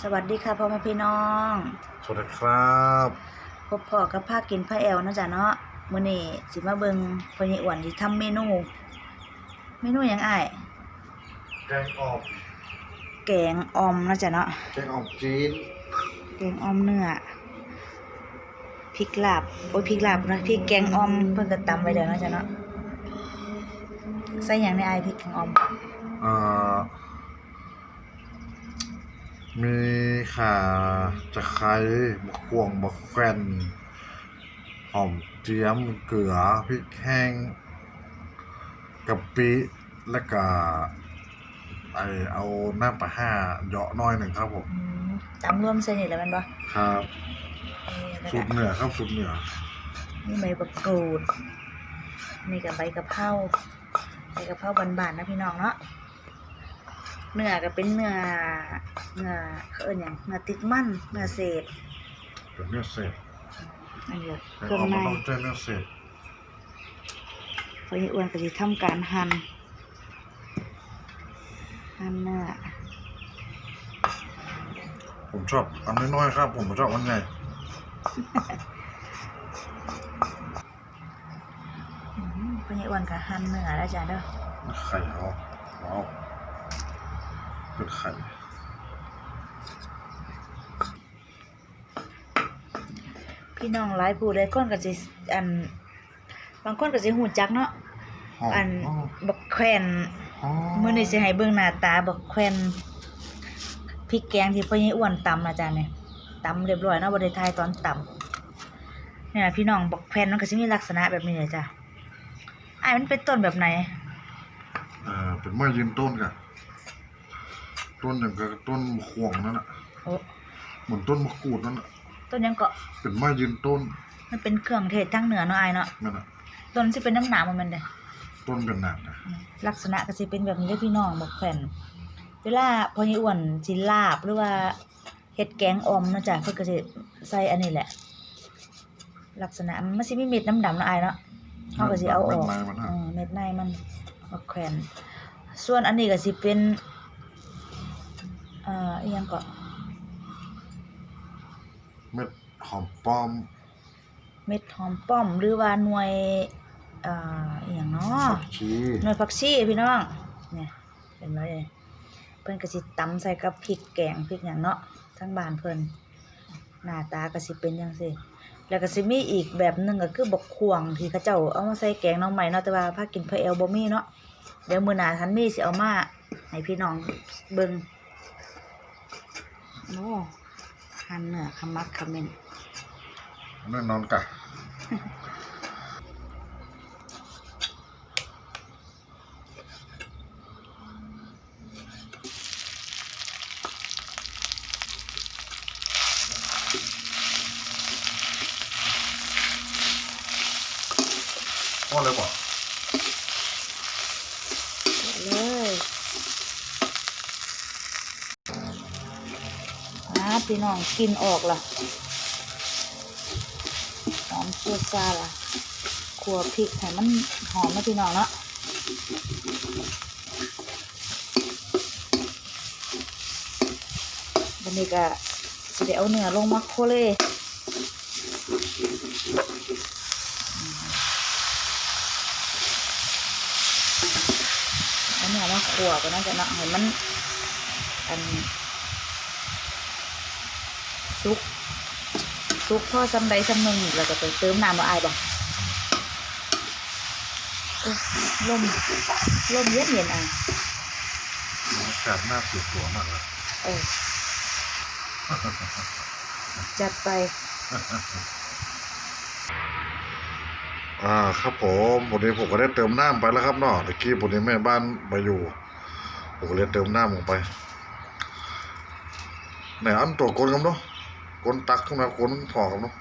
สวัสดีค่ะพ่อแม่พี่น้อง สวัสดีครับพบพ่อกับภาคกินผ้าแอลเนาะจ๊ะเนาะมื้อนี้สิมาเบิ่งพ่อใหญ่อ้วนสิทำเมนู เมนูหยังอ้ายแกงออกแกงออมเนาะจ๊ะเนาะแกงออกจีนแกงออมเนื้อพริกลาบโอ้ยพริกลาบนะพริกแกงออมเพิ่นก็ตำไว้แล้วเนาะจ๊ะเนาะใส่หยังในอ้ายพริกแกงออมอ่า มีข่าจะไคร้มะขวงมะแควนหอมเจียมเกลือพริกแห้งกะปิและก็ไอเอาน้ำปลาห้าเหยาะหน้อยหนึ่งครับผมอืมตำรวมใส่นี่แล้วแม่นบ่ครับเออแล้วสูก็ตรเหนือครับสูตรเหนือนี่ใบมะกรูดนี่กับใบกะเพราใบกะเพราบานๆนะพี่น้องเนาะ เนื้อก็เป็นเนื้อเนื้อเขาเอิ้นหยังเนื้อติดมันเนื้อเศษเป็นเนื้อเศษอันนี้แกเคงรื่องออกในมันต้องใช้เนื้อเศษพอยี่อ้วนก็จะทำการหั่นหั่นเนื้อผมชอบอันน้อยๆครับ ผมไม่ชอบอันใหญ่อืมพอยี่อ้วนก็หั่นเนื้อแล้วจ้ะเด้อไข่เอาว้าว เป็นไข่พี่น้องหลายผู้หลายคนก็สิอัน บางคนก็สิหูจักเนาะหอมอันอ๋อบักแควนอ๋อมื้อนี้สิให้เบิ่งหน้าตาบักแควนพริกแกงที่พ่อใหญ่อ้วนตำนะจ๊ะเนี่ยตำเรียบร้อยเนาะบ่ได้ทายตอนตำเนี่ยพี่น้องบักแควนมันก็สิมีลักษณะแบบนี้เลยจ้ะอ้ายมันเป็นต้นแบบไหนเอ่อเป็นไม้ยืนต้นกัน ต้นอย่างกับต้นมะขวงนั่นน่ะโอ้เหมือนต้นมะกรูดนั่นน่ะต้นหยังก็เป็นไม้ยืนต้นมันเป็นเครื่องเทศทางเหนือเนาะอ้ายเนาะนั่นน่ะต้นสิเป็นน้ำหนามมันแม่นเด้ ต้นเป็นหนักนะลักษณะก็สิเป็นแบบนี้เด้อพี่น้องบักแควนเวลาพ่อใหญ่อ้วนสิลาบหรือว่าเฮ็ดแกงอ่อมเนาะจ้ะเพิ่นก็สิใส่อันนี้แหละ ลักษณะมันสิมีเม็ดน้ำดำเนาะอ้ายเนาะเขาก็สิเอาออกเป็นไม้มันเอฮะอเม็ดในมันมาแขวนส่วนอันนี้ก็สิเป็นเอ่ออีหยังก็เม็ดหอมป้อมเม็ดหอมป้อมหรือว่าหน่วยเอ่ออีหยังเนาะผักชีหน่วยผักชีพี่น้องเนี่ยเห็นไหมเลยเพิ่นก็สิตำใส่กับพริกแกงพริกหยังเนาะทั้งบ้านเพิ่นหน้าตาก็สิเป็นจังซี่แล้วก็สิมีอีกแบบหนึงก็คือบักขวงที่เขาเจ้าเอามาใส่แกงหน้องใหม่เนาะแต่ว่าพากินเพอเอลบ่มีเนาะเดี๋ยวมื้อหน้าทันมีสิเอามาให้พี่น้องเบิ่ง โอ้หั่นเนื้อขมักเขมิ้นแน่นอนกะว่าอะไรบอก พี่น้องกินออกล่ะหอมเจียวซาล่ะขัวพริกให้มันหอมนะพี่น้องเนาะวันนี้ก็สิได้เอาเนื้อลงมาโคเลยเอาเนื้อมาขัวก็น่าจะเนาะให้มันอัน ซุกซุกพ่อซ้ำใดซ้ำหนึ่งแล้วก็ไปเติมน้ำมาอายบ่โอ้ลมลมเย็นเย็นอะอากาศน่าปวดหัวมากเลยเออจัดไป อ่า ครับผมวันนี้ผมก็ได้เติมน้ำไปแล้วครับเนาะตะกี้วันนี้แม่บ้านมาอยู่ผมก็เลยเติมน้ำลงไปไหนอันตัวกลนครับเนาะ กลนตักขึ้นมากลนพอครับเนาะ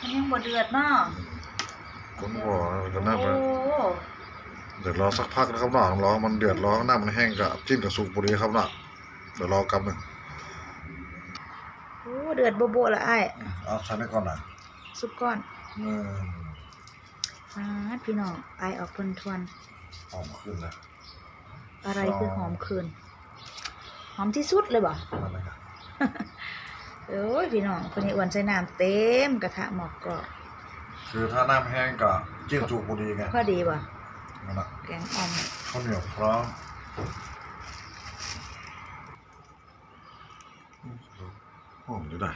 มันยังบ่เดือดเนาะกลนพอก็น้ำไปโอ้เดี๋ยวรอสักพักนะครับเนาะรอมันเดือดรอน้ำมันแห้งก็จิ้มกับสุกพอดีครับเนาะเดี๋ยวรอกำหนึ่งโหเดือดโบโบละอ้ายเอาใช้ไปก่อนนะสุกก้อนเอออ่าพี่น้องอายออกทวนทวนหอมขึ้นนะๆอะไรคือหอมคืน หอมที่สุดเลยบ่อะไรกัน โอ้ยพี่น้องคนนี้อ้วนใส่น้ำเต็มกระทะหมอกกรอบคือถ้าน้ำแห้งก็จิ้มจุกพอดีไงพอดีว่ะนั่นแหละแกงอ่อมข้าวเหนียวพร้อมหอมดีนะ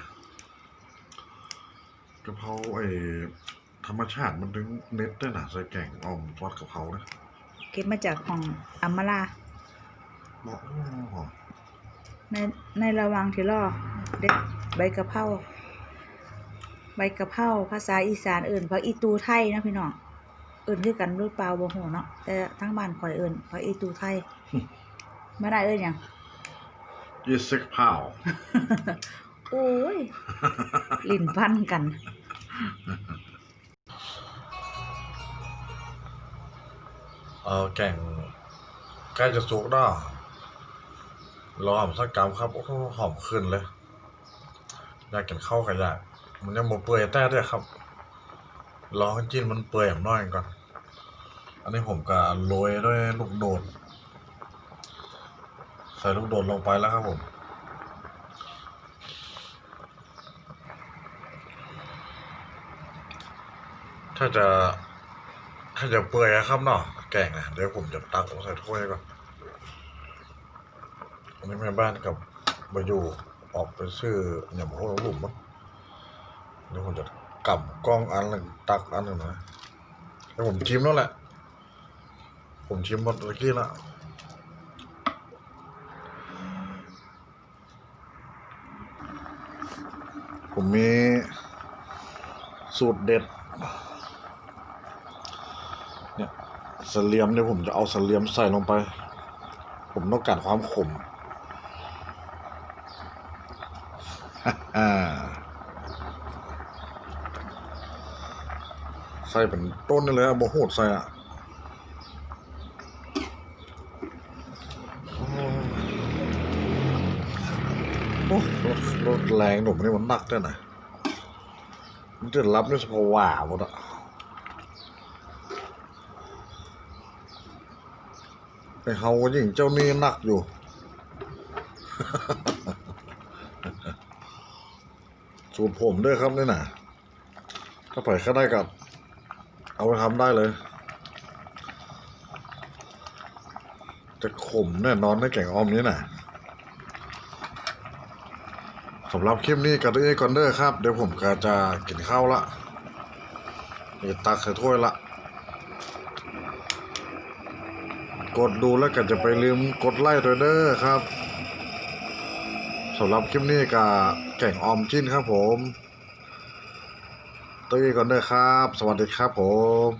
กะเพราไอ้ธรรมชาติมันถึงเน็ตด้วยนะใส่แกงอ่อมทอดกะเพรานะเก็บมาจากของอัมมาลาบอกโอ้หอม ในในระหวังที่รอเด็ดใบกะเพราใบกะเพราภาษาอีสานเอิ่นผักอีตูไทยนะพี่น้องเอิ่นคือกันหรือเปล่าบ่ฮู้เนาะแต่ทั้งบ้านข่อยเอิ่นผักอีตูไทยมาได้เอิ่นหยังยี่สิบเผาโอ้ยลิ้นพันกันเออแกงใกล้จะสุกแล้ว รอหอมสักกรัมครับโอ้หอมขึ้นเลย อยากกินข้าวกับอยากมันยังบ่เปื่อยแต่ด้วยครับ รอให้จิ้นมันเปื่อยอย่างน้อยก่อน อันนี้ผมก็โรยด้วยลูกโดด ใส่ลูกโดดลงไปแล้วครับผมถ้าจะถ้าจะเปื่อยอะครับเนาะแกงนะเดี๋ยวผมจะตักใส่ถ้วยก่อน นนี้แม่บ้านกับบอยู่ออกไปซื้อหยำโค้งหลุมมั้งเดี๋ยวผมจะกำกล้องอันหนึ่งตักอันหนึ่งนะแล้วผมชิมแล้วแหละ ผมชิมหมดเมื่อกี้ละผมมีสูตรเด็ด เนี่ยสเลียมเนี่ยผมจะเอาสเลียมใส่ลงไป ผมต้องการความขม ใส่เป็นต้นนี่เลยอะบ่โหดใส่อะโอ้รถรถแรงหนุ่มนี่มันหนักด้วยนะมันจะรับด้วยสภาวะหมดอะไอเฮาก็ยิ่งเจ้านี่หนักอยู่ สูตรผมด้วยครับนี่น่ะถ้าปล่อยเข้าได้กับ เอาไปทำได้เลย จะขมแน่นอนในแกงออมนี้น่ะสำหรับคลิปนี้กับตัวเองก่อนเด้อครับ เดี๋ยวผมก็จะกินข้าวละนี่ตักใส่ถ้วยละ กดดูแล้วก็จะไปลืมกดไลค์ด้วยเด้อครับ สำหรับคลิปนี้กับแก่งออมจิ้นครับผมตัวนี้ก่อนเด้อครับ สวัสดีครับผม